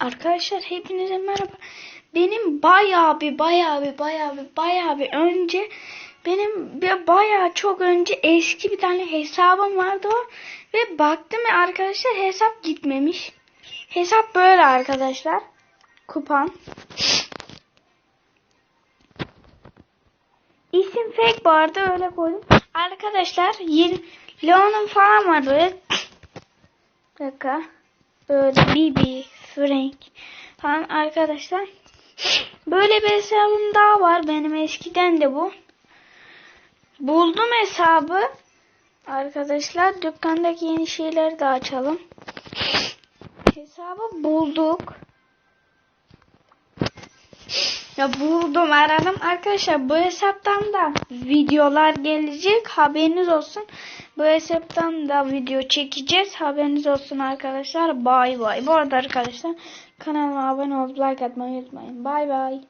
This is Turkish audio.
Arkadaşlar hepinize merhaba. Benim bayağı bir bayağı bir bayağı bir bayağı bir önce benim bayağı çok önce eski bir tane hesabım vardı o ve baktım ya arkadaşlar hesap gitmemiş. Hesap böyle arkadaşlar. Kupam. İsim fake vardı öyle koydum. Arkadaşlar yeni Leon'un falan var böyle. Bir dakika. Böyle Bibi, Frank falan arkadaşlar. Böyle bir hesabım daha var. Benim eskiden de bu. Buldum hesabı. Arkadaşlar dükkandaki yeni şeyleri de açalım. Hesabı bulduk. Ya buldum aradım. Arkadaşlar bu hesaptan da videolar gelecek. Haberiniz olsun. Bu hesaptan da video çekeceğiz. Haberiniz olsun arkadaşlar. Bay bay. Bu arada arkadaşlar kanalıma abone olup like atmayı unutmayın. Bay bay.